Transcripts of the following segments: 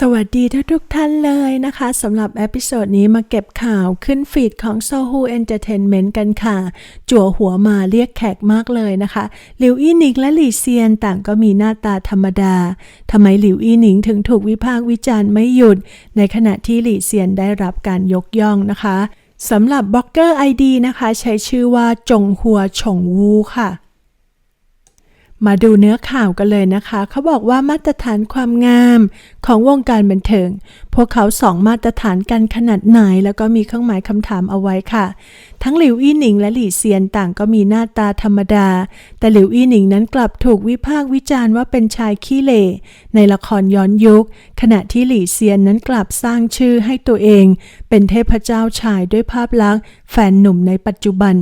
สวัสดีทุกทุกท่านเลยนะคะสำหรับเอพิโซดนี้มาเก็บข่าวขึ้นฟีดของ Sohu Entertainment กันค่ะ จั่วหัวมาเรียกแขกมากเลยนะคะ หลิวอี้หนิงและหลี่เซียนต่างก็มีหน้าตาธรรมดาทำไมหลิวอี้หนิงถึงถูกวิพากษ์วิจารณ์ไม่หยุด ในขณะที่หลี่เซียนได้รับการยกย่องนะคะสำหรับบล็อกเกอร์ ID นะคะ ใช้ชื่อว่าจงหัวฉงวูค่ะมาดูเนื้อข่าวกันเลยนะคะ เขาบอกว่ามาตรฐานความงาม ของวงการบันเทิง พวกเขาสองมาตรฐานกันขนาดไหน แล้วก็มีเครื่องหมายคำถามเอาไว้ค่ะ ทั้งหลิวอี้หนิงและหลี่เซียนต่างก็มีหน้าตาธรรมดา แต่หลิวอี้หนิงนั้นกลับถูกวิพากษ์วิจารณ์ว่าเป็นชายขี้เหร่ในละครย้อนยุค ขณะที่หลี่เซียนนั้นกลับสร้างชื่อให้ตัวเอง เป็นเทพเจ้าชายด้วยภาพลักษณ์แฟนหนุ่มในปัจจุบัน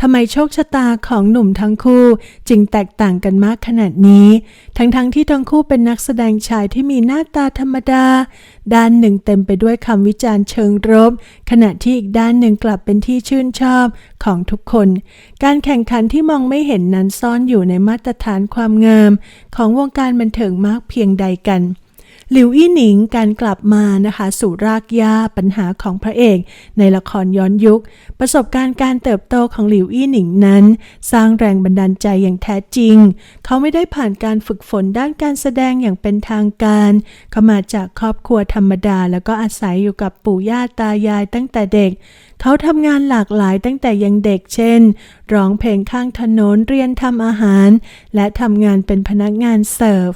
ทำไมโชคชะตาของหนุ่มทั้งคู่จึงแตกต่างกันมากขนาดนี้ ทั้งๆทที่ทั้งคู่เป็นนักแสดงชายที่มีหน้าตาธรรมดา ด้านหนึ่งเต็มไปด้วยคำวิจารณ์เชิงรบ ขณะที่อีกด้านหนึ่งกลับเป็นที่ชื่นชอบของทุกคน การแข่งขันที่มองไม่เห็นนั้นซ่อนอยู่ในมาตรฐานความงาม ของวงการบันเทิงมากเพียงใดกัน หลิวอี้หนิงการกลับมานะคะสู่รากหญ้าปัญหาของพระเอก ในละครย้อนยุค ประสบการณ์การเติบโตของหลิวอี้หนิงนั้น สร้างแรงบันดาลใจอย่างแท้จริง เขาไม่ได้ผ่านการฝึกฝนด้านการแสดงอย่างเป็นทางการ เขามาจากครอบครัวธรรมดา แล้วก็อาศัยอยู่กับปู่ย่าตายายตั้งแต่เด็ก เขาทำงานหลากหลายตั้งแต่ยังเด็กเช่น ร้องเพลงข้างถนน เรียนทำอาหาร และทำงานเป็นพนักงานเสิร์ฟ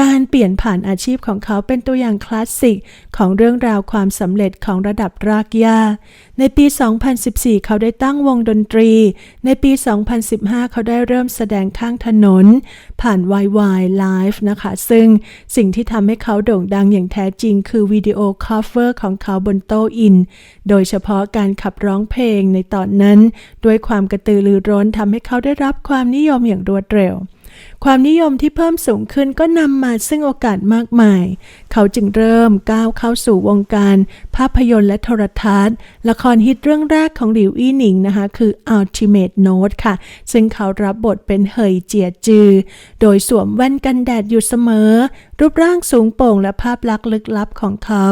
การเปลี่ยนผ่านอาชีพของเขาเป็นตัวอย่างคลาสสิก ของเรื่องราวความสำเร็จของระดับรากหญ้า ในปี 2014 เขาได้ตั้งวงดนตรี ในปี 2015 เขาได้เริ่มแสดงข้างถนน ผ่าน YY Live นะคะ ซึ่งสิ่งที่ทำให้เขาโด่งดังอย่างแท้จริง คือวิดีโอคอฟเวอร์ของเขาบนโตอิน โดยเฉพาะการขับร้องเพลงในตอนนั้น ด้วยความกระตือรือร้นทำให้เขาได้รับความนิยมอย่างรวดเร็ว ความนิยมที่เพิ่มสูงขึ้นก็นำมาซึ่งโอกาสมากมาย เขาจึงเริ่มก้าวเข้าสู่วงการ ภาพยนตร์และโทรทัศน์ ละครฮิตเรื่องแรกของหลิวอี้หนิงนะคะ คือ Ultimate Note ค่ะ ซึ่งเขารับบทเป็นเหยเจียจือ โดยสวมแว่นกันแดดอยู่เสมอ รูปร่างสูงโป่งและภาพลักษณ์ลึกลับของเขา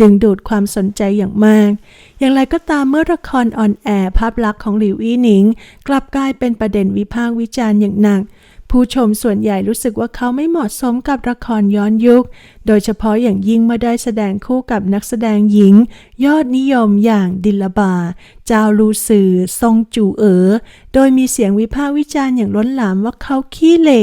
ดึงดูดความสนใจอย่างมาก อย่างไรก็ตามเมื่อละครออนแอร์ภาพลักษณ์ของหลิวอี้หนิง กลับกลายเป็นประเด็นวิพากษ์วิจารณ์อย่างหนัก ผู้ชมส่วนใหญ่รู้สึกว่าเขาไม่เหมาะสมกับละครย้อนยุค โดยเฉพาะอย่างยิ่งเมื่อได้แสดงคู่กับนักแสดงหญิง ยอดนิยมอย่างดิลบา เจ้าลูซือซงจูเอ๋อ โดยมีเสียงวิพากษ์วิจารณ์อย่างล้นหลามว่าเขาขี้เหร่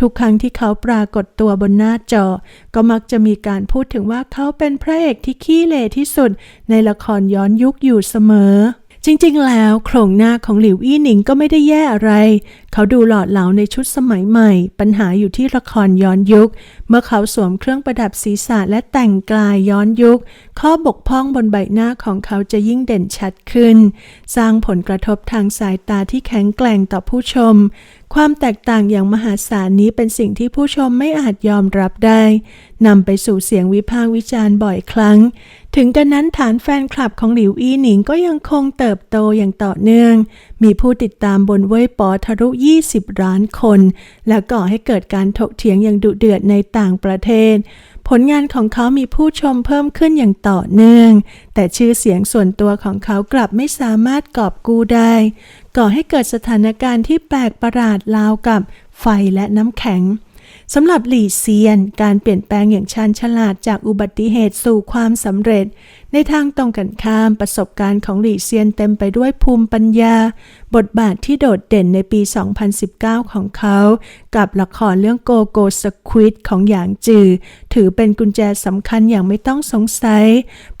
ทุกครั้งที่เขาปรากฏตัวบนหน้าจอ ก็มักจะมีการพูดถึงว่าเขาเป็นพระเอกที่ขี้เหร่ที่สุดในละครย้อนยุคอยู่เสมอ จริงๆ แล้วโครงหน้าของหลิวอี้หนิงก็ไม่ได้แย่อะไร เขาดูหล่อเหลาในชุดสมัยใหม่ ปัญหาอยู่ที่ละครย้อนยุค เมื่อเขาสวมเครื่องประดับศีรษะและแต่งกายย้อนยุค ข้อบกพร่องบนใบหน้าของเขาจะยิ่งเด่นชัดขึ้น สร้างผลกระทบทางสายตาที่แข็งแกร่งต่อผู้ชม ความแตกต่างอย่างมหาศาลนี้เป็นสิ่งที่ผู้ชมไม่อาจยอมรับได้นำไปสู่เสียงวิพากษ์วิจารณ์บ่อยครั้ง ถึงกระนั้นฐานแฟนคลับของหลิวอี้หนิงก็ยังคงเติบโตอย่างต่อเนื่อง มีผู้ติดตามบนเว่ยปอทะลุ 20 ล้านคน และก่อให้เกิดการถกเถียงอย่างดุเดือดในต่างประเทศ ผลงานของเขามีผู้ชมเพิ่มขึ้นอย่างต่อเนื่อง แต่ชื่อเสียงส่วนตัวของเขากลับไม่สามารถกอบกู้ได้ ก่อให้เกิดสถานการณ์ที่แปลกประหลาดราวกับไฟและน้ำแข็ง สำหรับหลี่เซียน การเปลี่ยนแปลงอย่างชาญฉลาดจากอุบัติเหตุสู่ความสำเร็จ ในทางตรงกันข้ามประสบการณ์ของหลี่เซียนเต็มไปด้วยภูมิปัญญา บทบาทที่โดดเด่นในปี 2019 ของเขา กับละครเรื่องโกโกสควิดของหยางจือ ถือเป็นกุญแจสำคัญอย่างไม่ต้องสงสัย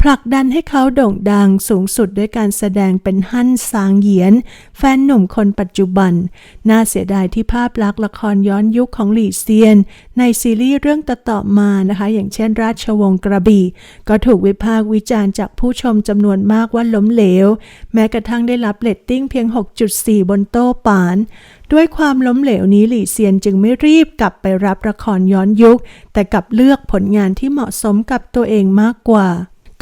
ผลักดันให้เขาโด่งดังสูงสุดด้วยการแสดงเป็นฮั่นซางเหยียน แฟนหนุ่มคนปัจจุบัน น่าเสียดายที่ภาพลักษณ์ละครย้อนยุคของหลี่เซียนในซีรีส์เรื่องต่อๆมานะคะอย่างเช่นราชวงศ์กระบี่ ก็ถูกวิพากษ์วิจารณ์จากผู้ชมจำนวนมากว่าล้มเหลว แม้กระทั่งได้รับเลตติ้งเพียง 6.4 บนโต้ปาน ด้วยความล้มเหลวนี้หลี่เซียนจึงไม่รีบกลับไปรับละครย้อนยุค แต่กลับเลือกผลงานที่เหมาะสมกับตัวเองมากกว่า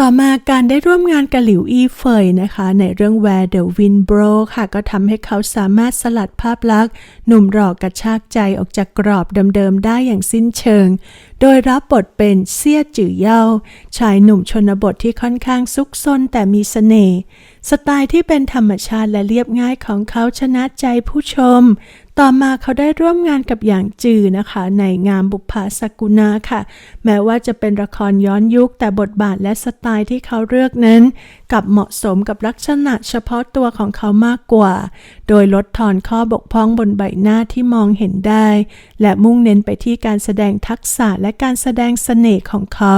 ต่อมาการได้ร่วมงานกับหลิวอี้เฟยนะคะ ในเรื่อง Where the Wind Blow ค่ะ ก็ทำให้เขาสามารถสลัดภาพลักษณ์หนุ่มหล่อกระชากใจออกจากกรอบเดิมๆได้อย่างสิ้นเชิง โดยรับบทเป็นเซี่ยจื่อเย่าชายหนุ่มชนบทที่ค่อนข้างซุกซนแต่มีเสน่ห์สไตล์ที่เป็นธรรมชาติและเรียบง่ายของเขาชนะใจผู้ชม ต่อมาเขาได้ร่วมงานกับอย่างจือนะคะ ในงามบุพภาสกุณาค่ะ แม้ว่าจะเป็นละครย้อนยุคแต่บทบาทและสไตล์ที่เขาเลือกนั้นกับเหมาะสมกับลักษณะเฉพาะตัวของเขามากกว่า โดยลดทอนข้อบกพร่องบนใบหน้าที่มองเห็นได้ และมุ่งเน้นไปที่การแสดงทักษะและการแสดงเสน่ห์ของเขา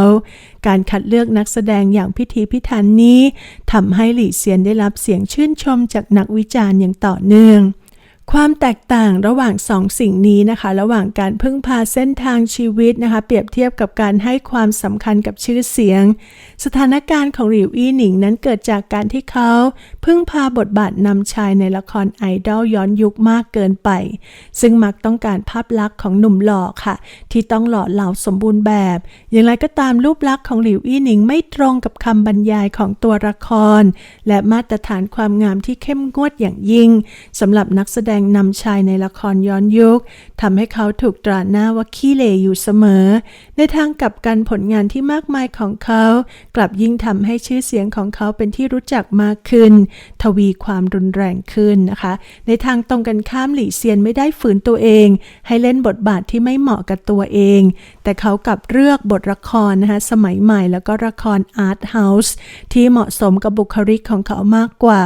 การคัดเลือกนักแสดงอย่างพิธีพิถันนี้ทำให้หลี่เซียนได้รับเสียงชื่นชมจากนักวิจารณ์อย่างต่อเนื่อง ความแตกต่างระหว่างสองสิ่งนี้นะคะ ระหว่างการพึ่งพาเส้นทางชีวิตนะคะ เปรียบเทียบกับการให้ความสำคัญกับชื่อเสียง สถานการณ์ของหลิวอี้หนิงนั้นเกิดจากการที่เขา พึ่งพาบทบาทนำชายในละครไอดอลย้อนยุคมากเกินไป ซึ่งมักต้องการภาพลักษณ์ของหนุ่มหล่อค่ะ ที่ต้องหล่อเหลาสมบูรณ์แบบ อย่างไรก็ตามรูปลักษณ์ของหลิวอี้หนิงไม่ตรงกับคำบรรยายของตัวละคร และมาตรฐานความงามที่เข้มงวดอย่างยิ่งสำหรับนักแสดงนำชายในละครย้อนยุคทำให้เขาถูกตราหน้าว่าขี้เหร่อยู่เสมอ ในทางกลับกันผลงานที่มากมายของเขา กลับยิ่งทำให้ชื่อเสียงของเขาเป็นที่รู้จักมากขึ้น ทวีความรุนแรงขึ้นนะคะ ในทางตรงกันข้ามหลี่เซียนไม่ได้ฝืนตัวเอง ให้เล่นบทบาทที่ไม่เหมาะกับตัวเอง แต่เขากลับเลือกบทละครนะคะสมัยใหม่แล้วก็ละครอาร์ตเฮาส์ที่เหมาะสมกับบุคลิกของเขามากกว่า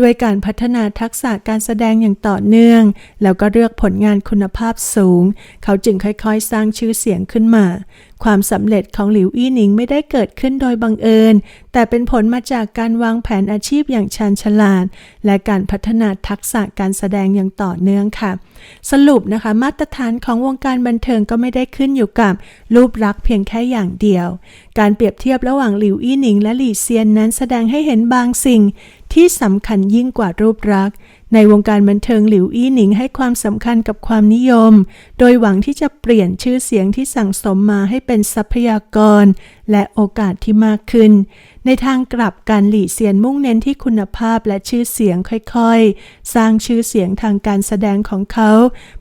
ด้วยการพัฒนาทักษะการแสดงอย่างต่อเนื่อง แล้วก็เลือกผลงานคุณภาพสูง เขาจึงค่อยๆ สร้างชื่อเสียงขึ้นมาความสำเร็จของหลิวอี้หนิงไม่ได้เกิดขึ้นโดยบังเอิญ แต่เป็นผลมาจากการวางแผนอาชีพอย่างชาญฉลาด และการพัฒนาทักษะการแสดงอย่างต่อเนื่องค่ะ สรุปนะคะมาตรฐานของวงการบันเทิงก็ไม่ได้ขึ้นอยู่กับ รูปลักษณ์เพียงแค่อย่างเดียว การเปรียบเทียบระหว่างหลิวอี้หนิงและหลี่เซียนนั้นแสดงให้เห็นบางสิ่งที่สำคัญยิ่งกว่ารูปลักษณ์ ในวงการบันเทิงหลิวอี้หนิงให้ความสำคัญกับความนิยม โดยหวังที่จะเปลี่ยนชื่อเสียงที่สั่งสมมาให้เป็นทรัพยากร และโอกาสที่มากขึ้น ในทางกลับการหลี่เซียนมุ่งเน้นที่คุณภาพและชื่อเสียงค่อยๆ สร้างชื่อเสียงทางการแสดงของเขา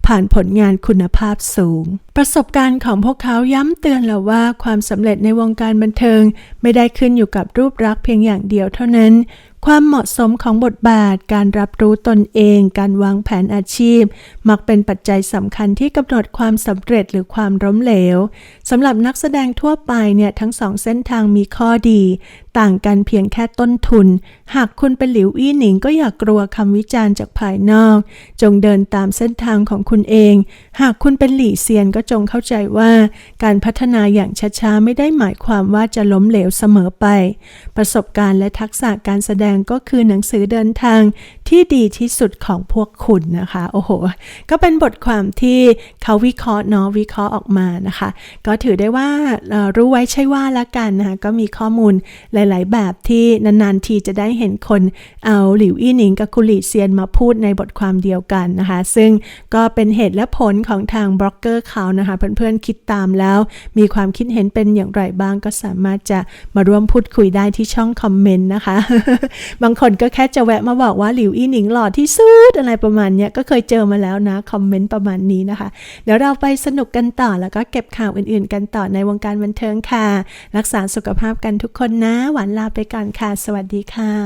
ผ่านผลงานคุณภาพสูง ประสบการณ์ของพวกเขาย้ำเตือนเราว่าความสำเร็จในวงการบันเทิง ไม่ได้ขึ้นอยู่กับรูปลักษณ์เพียงอย่างเดียวเท่านั้น ความเหมาะสมของบทบาท การรับรู้ตนเอง การวางแผนอาชีพ มักเป็นปัจจัยสำคัญที่กำหนดความสำเร็จหรือความล้มเหลวสำหรับนักแสดงทั่วไปเนี่ยทั้งสองเส้นทางมีข้อดี ต่างกันเพียงแค่ต้นทุน หากคุณเป็นหลิวอี้หนิงก็อย่ากกลัวคำวิจารณ์จากภายนอก จงเดินตามเส้นทางของคุณเอง หากคุณเป็นหลี่เซียนก็จงเข้าใจว่า การพัฒนาอย่างช้าๆไม่ได้หมายความว่าจะล้มเหลวเสมอไป ประสบการณ์และทักษะการแสดงก็คือหนังสือเดินทางที่ดีที่สุดของพวกคุณนะคะ โอ้โห ก็เป็นบทความที่เขาวิเคราะห์เนาะวิเคราะห์ออกมานะคะ ก็ถือได้ว่ารู้ไว้ใช่ว่าละกันนะคะก็มีข้อมูลหลาย ๆ แบบที่นาน ๆ ทีจะได้เห็นคนเอาหลิวอี้หนิงกับคุหลีเซียนมาพูดในบทความเดียวกันนะคะ ซึ่งก็เป็นเหตุและผลของทางบล็อกเกอร์เขานะคะเพื่อน ๆ คิดตามแล้ว มีความคิดเห็นเป็นอย่างไรบ้างก็สามารถจะมาร่วมพูดคุยได้ที่ช่องคอมเมนต์นะคะ บางคนก็แค่จะแวะมาบอกว่าหลิวอี้หนิงหล่อที่สุดอะไรประมาณเนี้ยก็เคยเจอมาแล้วนะคอมเมนต์ประมาณนี้นะคะ เดี๋ยวเราไปสนุกกันต่อแล้วก็เก็บข่าวอื่น ๆ กันต่อในวงการบันเทิงค่ะ รักษาสุขภาพกันทุกคนนะหวานลาไปก่อนค่ะ สวัสดีค่ะ